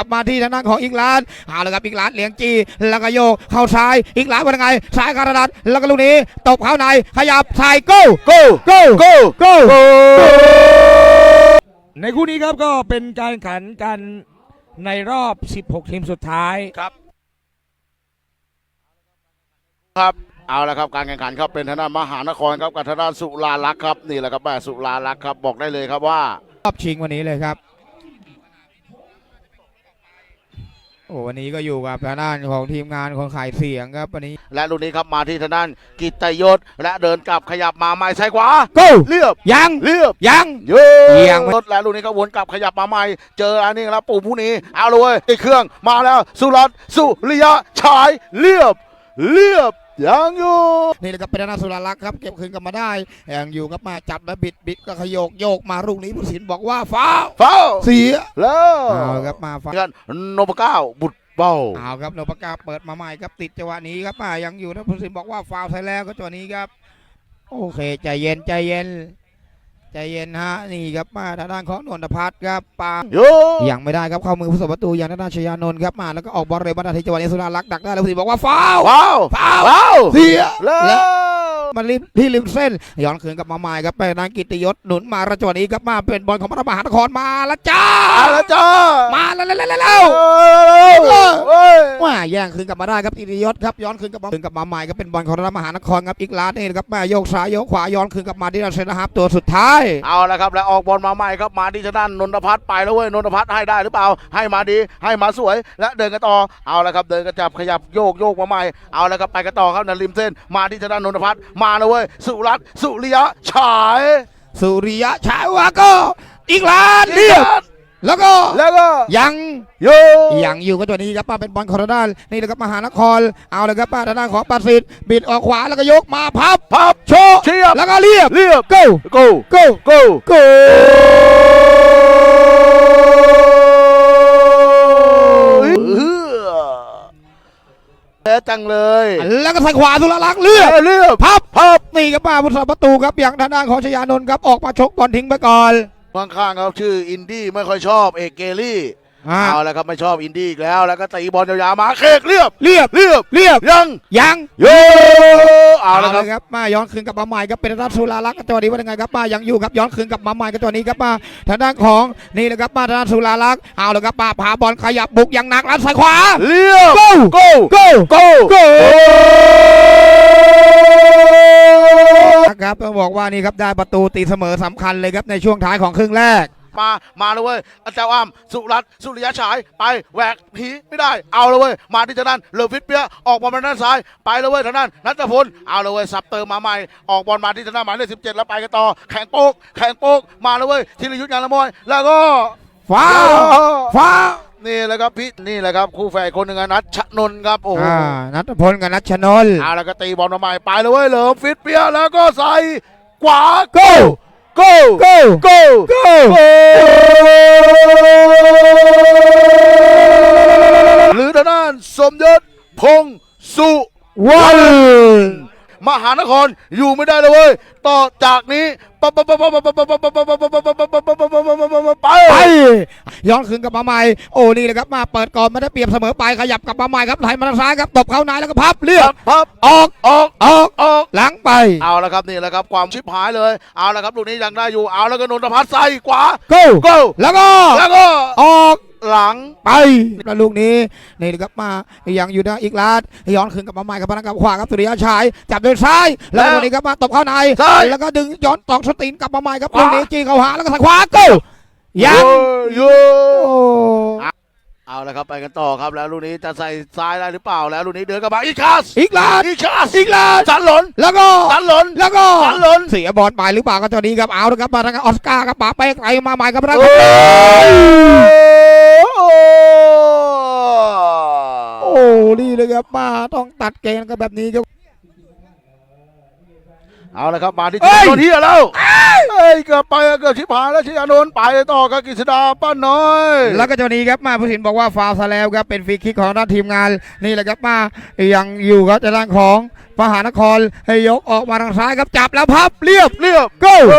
กลับมาที่ทางด้านของอีกร้านเอาเลยครับอีกร้านเลี้ยงจีแล้วก็โยกเข้าซ้ายอีกร้านเป็นยังไงซ้ายกระดัดแล้วก็ลูกนี้ตบเข้าในขยับซ้ายโก้โก้โก้โก้โก้ในคู่นี้ครับก็เป็นการแข่งขันกันในรอบ 16 ทีมสุดท้ายครับครับเอาละครับการแข่งขันครับเป็นทางด้านมหานครครับกับทางด้านสุราลักษณ์ครับนี่แหละครับแม่สุราลักษณ์ครับบอกได้เลยครับว่ารอบชิงวันนี้เลยครับ โอ้วันนี้ก็อยู่กับทางด้านของทีมงานของขายเสียงครับวันนี้ และลูกนี้ครับมาที่ทางด้านกิตตยศและเดินกลับขยับมาไม้ซ้ายขวาโก้เรียบยัง เรียบยัง เย้เอียงไป รถแล้วลูกนี้ก็วนกลับขยับมาใหม่ เจออันนี้แล้วปู่ผู้นี้เอาเลยเว้ยติดเครื่องมาแล้วสุรัตน์สุริยะฉายเรียบ เรียบ ยังอยู่นี่แหละครับเป็นทางด้านสุราลักษณ์ครับเก็บคืนกลับมาได้ยังอยู่กับมาจับแล้วบิดบิดก็ขยกโยกมาลูกนี้ผู้สินบอกว่าฟ้าวเฝ้าเสียแล้วเอาครับมาฟ้าเพื่อนนพเก้าบุตรเบ้าเอาครับโนปกาเปิดมาใหม่ครับติดจังหวะนี้ครับมายังอยู่นะผู้สินบอกว่าฟาวใช้แล้วก็จังหวะนี้ครับ โอเคใจเย็นใจเย็น ใจเย็นฮะนี่ครับมาทางด้านของนนทพัฒน์ครับปาโยยังไม่ได้ครับเข้ามือผู้สาประตูอย่างทางด้านชยานนท์ครับมาแล้วก็ออกบอลเร็วมาทันทีจังหวะนี้สุราลักษณ์ดักได้แล้วผู้สินบอกว่าฟาวว้าวฟาวว้าวเสียแล้วแล้ว มันริมที่ริมเส้น ย้อนคืนกลับมาใหม่ครับไปนางกิตติยศหนุนมาระจวนี้ครับมาเป็นบอลของพระมหานครมาแล้วจ้าเอาละจ้ามาแล้วแล้วแล้วแล้วเอ้ยเอ้ยว่าแย่งคืนกลับมาได้ครับกิตติยศครับย้อนคืนกลับมาคืนกลับมาใหม่ก็เป็นบอลของพระมหานครครับอีกล้านนี่ครับแม่โยกซ้ายโยกขวาย้อนคืนกลับมาที่เราเซนนะครับตัวสุดท้ายเอาละครับแล้วออกบอลมาใหม่ครับมาที่ทางด้านนนทพัฒน์ไปแล้วเว้ยนนทพัฒน์ให้ได้หรือเปล่าให้มาดีให้มาสวยและเดินกันต่อเอาละครับเดินกันจับขยับโยกโยกมาใหม่เอาละครับไปกันต่อครับนันริมเส้นมาที่ทางด้านนนทพัฒน์มาแล้วเว้ย สุรัตน์สุริยะฉาย สุริยะฉายวาก็อีกล้านเรียบแล้วก็แล้วก็ยังโยยังอยู่ก็ตัวนี้ครับป้าเป็นบอลของทางด้านนี่แหละครับมหานคร เอาเลยครับป้าทางด้านของปาสิทธิ์บิดออกขวาแล้วก็ยกมาพับพับโชว์เชียบแล้วก็เรียบเรียบ go โก้ go โก้ go แพ้จังเลย แล้วก็ใส่ขวาสุรลักษณ์เลือกเรียบพับพับนี่ครับป้าผู้สาประตูครับอย่างทางด้านของชยานนท์ครับออกมาชกบอลทิ้งไปก่อนข้างๆครับชื่ออินดี้ไม่ค่อยชอบเอกเกลี่ อ่า เอาแล้วครับไม่ชอบอินดี้อีกแล้วแล้วก็ตีบอลยาวๆมาเคกเรียบเรียบเรียบเรียบยังยังโยเอาแล้วครับ ครับมาย้อนคืนกลับมาใหม่ครับเป็นทางด้านสุราลักษณ์กับตัวนี้ว่ายังไงครับมายังอยู่ครับย้อนคืนกลับมาใหม่กับตัวนี้ครับมาทางด้านของนี่แหละครับมาทางด้านสุราลักษณ์เอาเลยครับมาพาบอลขยับบุกอย่างหนักแล้วใส่ขวา เรียบ go โก้ go โก้ go ครับต้องบอกว่านี่ครับได้ประตูตีเสมอสำคัญเลยครับในช่วงท้ายของครึ่งแรก มามาเลยเว้ยอาจารย์อ้ำสุรัตน์สุริยะฉายไปแหวกผีไม่ได้เอาเลยเว้ยมาที่ทางด้านเหลือฟิตเปียออกบอลมาด้านซ้ายไปเลยเว้ยทางด้านนัทพลเอาเลยเว้ยสับเติมมาใหม่ออกบอลมาที่ทางด้านหมายเลขสิบเจ็ดแล้วไปกันต่อแข่งโป๊กแข่งโป๊กมาเลยเว้ยธีรยุทธ์งานละมอยแล้วก็ฟ้าวฟ้าวนี่แหละครับพี่นี่แหละครับคู่แฝดคนหนึ่งอะนัทชนนท์ครับโอ้โหอ่านัทพลกับนัชชนนท์เอาแล้วก็ตีบอลมาใหม่ไปเลยเว้ยเหลิมฟิตเปียแล้วก็ใส่ขวา go โก้ go โก้ go หรือทางด้านสมยศพงษ์สุวัน มหานครอยู่ไม่ได้เลยเว้ยต่อจากนี้ไปไปย้อนคืนกลับมาใหม่โอ้นี่นะครับมาเปิดก่อนไม่ได้เปรียบเสมอไปขยับกลับมาใหม่ครับไหลมาทางซ้ายครับตบเข้าในแล้วก็พับเลือกพับออกออกออกออกหลังไปเอาละครับนี่แหละครับความชิบหายเลยเอาละครับลูกนี้ยังได้อยู่เอาแล้วก็นนทพัฒน์ใส่ขวา go go แล้วก็แล้วก็ออก หลังไปแล้วลูกนี้นี่เลยครับมายังอยู่นะอีกลาดย้อนคืนกลับมาใหม่กับพนักกับขวาครับสุริยะชายจับโดยซ้ายแล้วลูกนี้ครับมาตบเข้าในแล้วก็ดึงย้อนตอกสตีนกลับมาใหม่ครับลูกนี้จี้เข้าหาแล้วก็ใส่ขวา go ยังโยโอ้เอาละครับไปกันต่อครับแล้วลูกนี้จะใส่ซ้ายได้หรือเปล่าแล้วลูกนี้เดินกลับมาอีกคาสอีกลาดอีกคาสอีกลาดสันหลนแล้วก็สันหลนแล้วก็สันหลนเสียบอลไปหรือเปล่าก็ตัวนี้ครับเอาละครับมาทางออสการ์ครับป๋าเป๊กไกลมาใหม่ครับนะคโอ้รับ โห โอ้ นี่เลยครับมาต้องตัดเกณฑ์กันแบบนี้ครับเอาละครับมาที่เอ้ชยนนท์เฮียแล้วเอ้ยเกือบไปเกือบชิบหายแล้วชิอานนท์ไปต่อกับกฤษดาป้าน้อย แล้วก็ตัวนี้ครับมาผู้สินบอกว่าฟาวล์ซะแล้วครับเป็นฟรีคิกของด้านทีมงานนี่แหละครับมายังอยู่ครับจะด้านของมหานครให้ยกออกมาทางซ้ายครับจับแล้วพับเรียบเรียบ go ม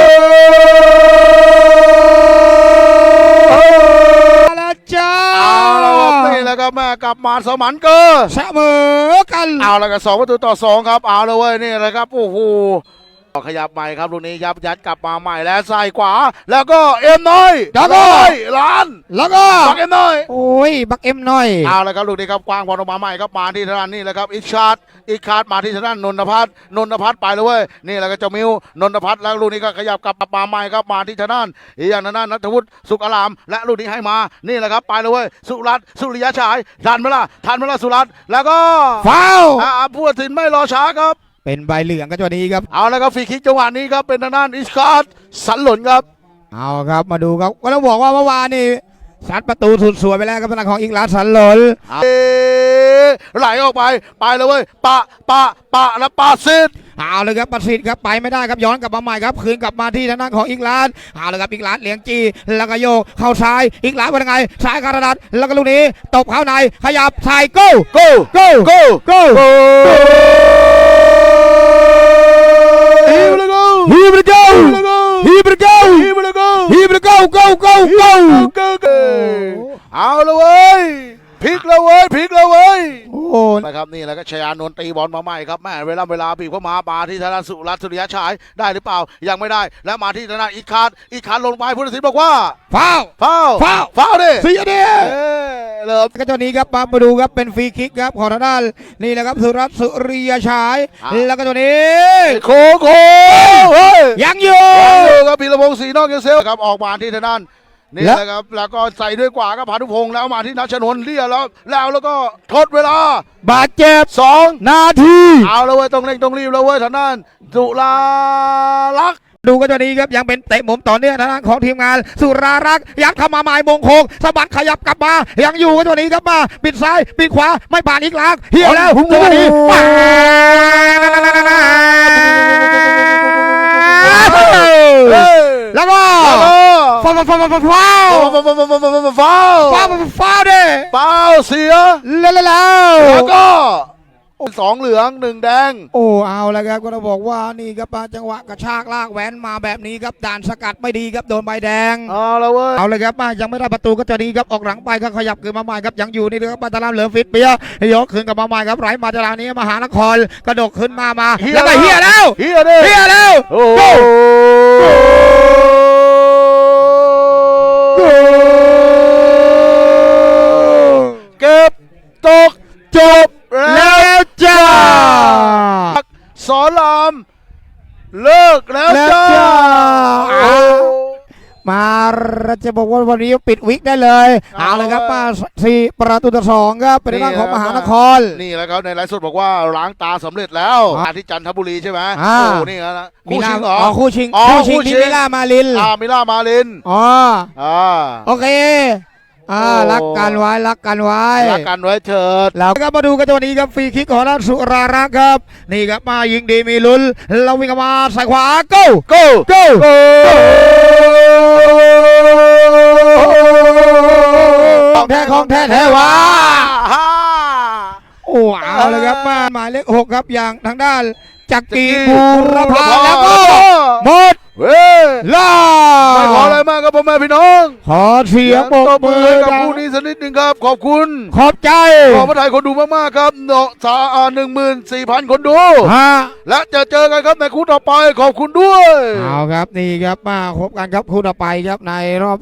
าแล้วจ้า ครับแม่กลับมาสมันเกอร์เสมอกันเอาแล้วกันสองประตูต่อสองครับเอาเลยเว้ยนี่เลยครับโอ้โห ขยับใหม่ครับลูกนี้ยับยัดกลับมาใหม่แล้วใส่ขวา แล้วก็เอ็มน้อยแล้วก็น้อยล้านแล้วก็บักเอ็มน้อยโอ้ยบักเอ็มหน่อยเอาละครับลูกนี้ครับกว้างบอลออกมาใหม่ครับมาที่ทางด้านนี่แหละครับอีกชาร์ดอีกคาร์ดมาที่ทางด้านนนทพัฒน์นนทพัฒน์ไปเลยเว้ยนี่แหละก็เจ้ามิวนนทพัฒน์แล้วลูกนี้ก็ขยับกลับมาใหม่ครับมาที่ทางด้านอีกอย่างทางด้านนัทวุฒิสุขอาราม และลูกนี้ให้มานี่แหละครับไปเลยเว้ยสุรัตน์สุริยะฉายทันไหมล่ะทันไหมล่ะสุรัตน์แล้วก็ฟาวอ่าผู้ตัดสินไม่รอช้าครับ เป็นใบเหลืองก็จะนี้ครับ เอาละครับฟรีคิกจังหวะนี้ครับเป็นทางด้านอิสคาร์ดสันหล่นครับ เอาครับมาดูครับก็ต้องบอกว่าเมื่อวานนี่ซัดประตูสุดสวยไปแล้วครับทางของอีกลาสสันหลนเอ๊ะไหลออกไปไปเลยเว้ยปะปะปะแล้วปาซิดเอาเลยครับประสิทธิ์ครับไปไม่ได้ครับย้อนกลับมาใหม่ครับคืนกลับมาที่ทางด้านของอีกลาสเอาเลยครับอีกลาสเลี้ยงจีแล้วก็โยกเข้าซ้ายอีกลาสเป็นยังไงซ้ายคาราดัดแล้วก็ลูกนี้ตบเข้าในขยับใส่โก้โก้โก้โก้โก้ โก้ฮิ วเลยโก้ฮีบริโก้ฮิวเลยโก้ฮีบริโก้ฮิวเลยโก้ฮีบริโก้โก้โก้โก้โก้โก้เอาเลยเว้ยพลิกแล้วเว้ยพลิกแล้วเว้ย โอ้นะครับนี่แล้วก็ชยานนท์ตีบอลมาใหม่ครับแม่เวลาเวลาปีกเข้ามามาที่ธนาสุรัตน์สุริยะฉายได้หรือเปล่ายังไม่ได้ แล้วมาที่ธนาอีกคาร์ดอีกคาร์ดลงไปผู้ตัดสินบอกว่าฟาวฟาวฟาวฟาวดิเสียเดียเอ้ย เริ่มก็เจ้านี้ครับมามาดูครับเป็นฟรีคิกครับของทางด้านนี่แหละครับสุรัตน์สุริยฉายอะ แล้วก็ตัวนี้ โคโคเฮ้ยยังอยู่ ยังอยู่ครับพีระพงศ์ศรีนอกเกษลครับออกมาที่ทางด้านนี่แล้วแหละครับแล้วก็ใส่ด้วยกว่าครับพานุพงศ์แล้วมาที่นัชนนท์เลี่ยแล้วแล้วแล้วก็ทดเวลาบาดเจ็บสอง นาที เอาแล้วเว้ยต้องเร่งต้องรีบแล้วเว้ยทางด้านจุฬาลักษณ์ ดูก็เจ้านี้ครับยังเป็นเตะมุมต่อเนื่องทางด้านของทีมงาน สุรารักษ์ยัดเข้ามาหมายมงคงสะบัดขยับกลับมา ยังอยู่ก็เจ้านี้ครับมาปิดซ้ายปิดขวาไม่ผ่านอีกหลังเฮียแล้วจังหวะนี้ว้าวเฮ้ยแล้วก็แล้วก็ฟาวฟาวฟาวฟาวฟาวฟาวฟาวฟาวเด้ฟาวเสียแล้วแล้วแล้วแล้วก็ สองเหลืองหนึ่งแดง โอ้เอาแล้วครับก็ต้องบอกว่านี่ครับมาจังหวะกระชากลากแหวนมาแบบนี้ครับด่านสกัดไม่ดีครับโดนใบแดงเอาแล้วเว้ยเอาเลยครับมายังไม่ได้ประตูก็จะดีครับออกหลังไปก็ขยับคืนมาใหม่ครับยังอยู่นี่นะครับปาตาลามเหลือฟิตเปียยกคืนกลับมาใหม่ครับไหลมาจากทางนี้มหานครกระดกขึ้นมามาแล้วก็เฮียแล้วเฮียดิเฮียแล้วโอ้โห เก็บตกจบแล้ แล้ว วจ้า สอนรา ม เลิกแล้วแล้วจ้าจ้าโอ้มาจะบอกว่าวันนี้ปิดวิกได้เลย เอาเอาเลยครับเลยมาสี่ประตูต่อสองครับเป็นทางด้านของมหานคร นี่แหล้วครับในไลฟ์สดบอกว่าล้างตาสำเร็จแล้วอะมาที่จันทบุรีใช่ไหมอ่า โอ้นี่นะคู่ชิงเหรอ อ๋อคู่ชิงอ๋อคู่ชิงคู่ชิที่งมิล่ามาลิน อ่ามิล่ามาลินอ๋อ อ่า โอเค อ่าโอ้รักกันไว้รักกันไว้รักกันไว้เถิดแล้วก็มาดูกันตัวนี้ครับฟรีคิกของด้านสุรารักษ์ครับ นี่ครับมายิงดีมีลุ้นเราวิ่งเข้ามาใส่ขวา go go go ของแท้ของแท้แท้วะฮ่าโอ้เอาเลยครับมาหมายเลขหกครับอย่างทางด้านจักรีจักรีบูรพาแล้วก็หมดเว้ยล่า พ่อแม่พี่น้อง ขอเสียงปรบตบมืมืออให้กับดังคู่นี้สักนิดหนึ่งครับ ขอบคุณ ขอบใจ ขอพระไทยคนดูมากๆครับเนาะสาหนึ่งหมื่นสี่พันคนดู ฮะ และจะเจอกันครับในคู่ต่อไปขอบคุณด้วย เอาครับนี่ครับมาพบกันครับคู่ต่อไปครับในรอบ